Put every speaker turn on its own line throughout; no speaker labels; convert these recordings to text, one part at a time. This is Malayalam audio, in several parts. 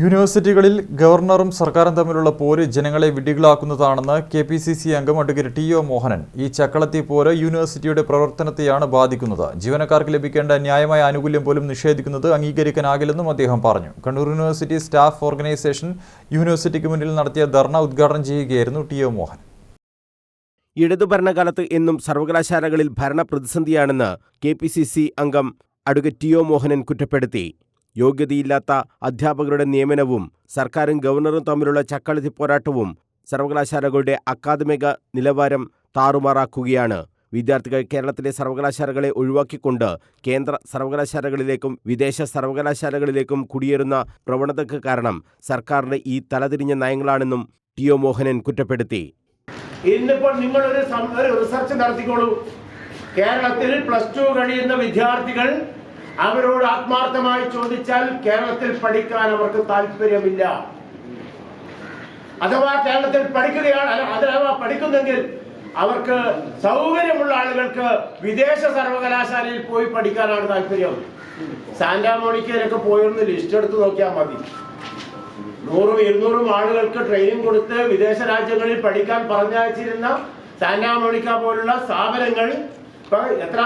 യൂണിവേഴ്സിറ്റികളിൽ ഗവർണറും സർക്കാരും തമ്മിലുള്ള പോര് ജനങ്ങളെ വിഡ്ഢികളാക്കുന്നതാണെന്ന് കെ പി സി സി അംഗം അഡ്വക്കേറ്റ് ടി ഒ മോഹനൻ. ഈ ചക്കളത്തി പോര് യൂണിവേഴ്സിറ്റിയുടെ പ്രവർത്തനത്തെയാണ് ബാധിക്കുന്നത്. ജീവനക്കാർക്ക് ലഭിക്കേണ്ട ന്യായമായ ആനുകൂല്യം പോലും നിഷേധിക്കുന്നത് അംഗീകരിക്കാനാകില്ലെന്നും അദ്ദേഹം പറഞ്ഞു. കണ്ണൂർ യൂണിവേഴ്സിറ്റി സ്റ്റാഫ് ഓർഗനൈസേഷൻ യൂണിവേഴ്സിറ്റിക്ക് മുന്നിൽ നടത്തിയ ധർണ ഉദ്ഘാടനം ചെയ്യുകയായിരുന്നു ടി ഒ മോഹൻ.
ഇടതു ഭരണകാലത്ത് എന്നും സർവകലാശാലകളിൽ ഭരണ പ്രതിസന്ധിയാണെന്ന് കെ പി സി സി അംഗം അഡ്വക്കേറ്റ് ടി ഒ മോഹനൻ കുറ്റപ്പെടുത്തി. യോഗ്യതയില്ലാത്ത അധ്യാപകരുടെ നിയമനവും സർക്കാരും ഗവർണറും തമ്മിലുള്ള ചക്കളത്തി പോരാട്ടവും സർവകലാശാലകളുടെ അക്കാദമിക നിലവാരം താറുമാറാക്കുകയാണ്. വിദ്യാർത്ഥികൾ കേരളത്തിലെ സർവകലാശാലകളെ ഒഴിവാക്കിക്കൊണ്ട് കേന്ദ്ര സർവകലാശാലകളിലേക്കും വിദേശ സർവകലാശാലകളിലേക്കും കുടിയേറുന്ന പ്രവണതയ്ക്ക് കാരണം സർക്കാരിന്റെ ഈ തലതിരിഞ്ഞ നയങ്ങളാണെന്നും ടി ഒ മോഹനൻ കുറ്റപ്പെടുത്തി.
ഇന്നിപ്പോൾ നിങ്ങൾ ഒരു റിസർച്ച് നടത്തിക്കോളൂ. കേരളത്തിൽ പ്ലസ് ടു കഴിയുന്ന വിദ്യാർത്ഥികൾ അവരോട് ആത്മാർത്ഥമായി ചോദിച്ചാൽ കേരളത്തിൽ പഠിക്കാൻ അവർക്ക് താല്പര്യമില്ല. അഥവാ കേരളത്തിൽ പഠിക്കുകയാണ് അഥവാ പഠിക്കുന്നെങ്കിൽ അവർക്ക് സൗകര്യമുള്ള ആളുകൾക്ക് വിദേശ സർവകലാശാലയിൽ പോയി പഠിക്കാനാണ് താല്പര്യം. സാന്റാമോണിക്കയിലൊക്കെ പോയൊന്ന് ലിസ്റ്റ് എടുത്ത് നോക്കിയാൽ മതി. നൂറും ഇരുന്നൂറും ആളുകൾക്ക് ട്രെയിനിങ് കൊടുത്ത് വിദേശ രാജ്യങ്ങളിൽ പഠിക്കാൻ പറഞ്ഞയച്ചിരുന്ന സാന്റാമോണിക്ക പോലുള്ള സ്ഥാപനങ്ങൾ ഇപ്പൊ എത്ര?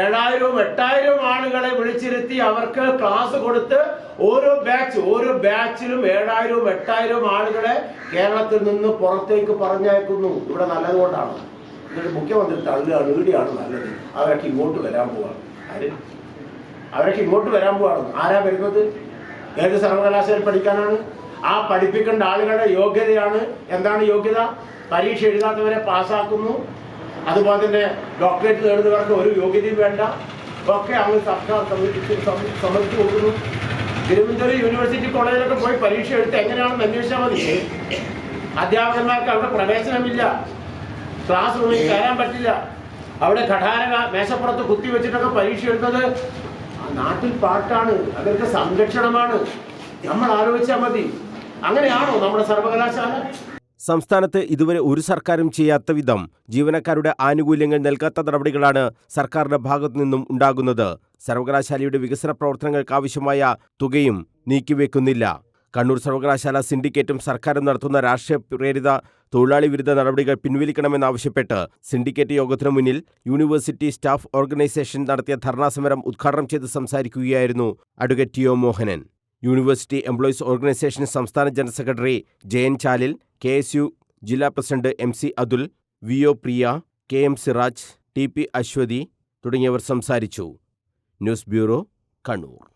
ഏഴായിരവും എട്ടായിരവും ആളുകളെ വിളിച്ചിരുത്തി അവർക്ക് ക്ലാസ് കൊടുത്ത് ഓരോ ബാച്ച് ഓരോ ബാച്ചിലും ഏഴായിരവും എട്ടായിരവും ആളുകളെ കേരളത്തിൽ നിന്ന് പുറത്തേക്ക് പറഞ്ഞയക്കുന്നു. ഇവിടെ നല്ലതുകൊണ്ടാണ്. എന്നിട്ട് മുഖ്യമന്ത്രി തള്ളുകയാണ് ഈടിയാണ് നല്ലത്. അവരൊക്കെ ഇങ്ങോട്ട് വരാൻ പോവാണ്. ആര്? അവരൊക്കെ ഇങ്ങോട്ട് വരാൻ പോവാണ്. ആരാ വരുന്നത്? ഏത് സർവകലാശാലയിൽ പഠിക്കാനാണ്? ആ പഠിപ്പിക്കേണ്ട ആളുകളുടെ യോഗ്യതയാണ്. എന്താണ് യോഗ്യത? പരീക്ഷ എഴുതാത്തവരെ പാസ്സാക്കുന്നു. അതുപോലെ തന്നെ ഡോക്ടറേറ്റ് നേടുന്നവർക്ക് ഒരു യോഗ്യതയും വേണ്ട. ഒക്കെ അങ്ങ് സർക്കാർ സമ്മതിച്ച് സമ്മ- സമ്മതിച്ചു കൊടുക്കുന്നു. തിരുവനന്തപുരം യൂണിവേഴ്സിറ്റി കോളേജിലൊക്കെ പോയി പരീക്ഷ എടുത്ത് എങ്ങനെയാണെന്ന് അന്വേഷിച്ചാൽ മതി. അധ്യാപകന്മാർക്ക് അവിടെ പ്രവേശനമില്ല. ക്ലാസ് റൂമിൽ കയറാൻ പറ്റില്ല. അവിടെ ഘടാരക മേശപ്പുറത്ത് കുത്തി വെച്ചിട്ടൊക്കെ പരീക്ഷ എഴുതുന്നത് നാട്ടിൽ പാട്ടാണ് അവർക്ക് സംരക്ഷണമാണ്. നമ്മൾ ആലോചിച്ചാൽ മതി. അങ്ങനെയാണോ നമ്മുടെ സർവകലാശാല?
സംസ്ഥാനത്ത് ഇതുവരെ ഒരു സർക്കാരും ചെയ്യാത്ത വിധം ജീവനക്കാരുടെ ആനുകൂല്യങ്ങൾ നൽകാത്ത നടപടികളാണ് സർക്കാരിന്റെ ഭാഗത്തു നിന്നും ഉണ്ടാകുന്നത്. സർവകലാശാലയുടെ വികസന പ്രവർത്തനങ്ങൾക്കാവശ്യമായ തുകയും നീക്കിവെക്കുന്നില്ല. കണ്ണൂർ സർവകലാശാല സിൻഡിക്കേറ്റും സർക്കാരും നടത്തുന്ന രാഷ്ട്രീയ പ്രേരിത തൊഴിലാളി വിരുദ്ധ നടപടികൾ പിൻവലിക്കണമെന്നാവശ്യപ്പെട്ട് സിൻഡിക്കേറ്റ് യോഗത്തിന് മുന്നിൽ യൂണിവേഴ്സിറ്റി സ്റ്റാഫ് ഓർഗനൈസേഷൻ നടത്തിയ ധർണാസമരം ഉദ്ഘാടനം ചെയ്ത് സംസാരിക്കുകയായിരുന്നു advocate Mohanan. University employees organisation സംസ്ഥാന general secretary Jayan Chalil K ജില്ലാ president M C Athul V O Priya K M Siraj T P Aswathi തുടങ്ങിയവർ സംസാരിച്ചു. News bureau Kannur.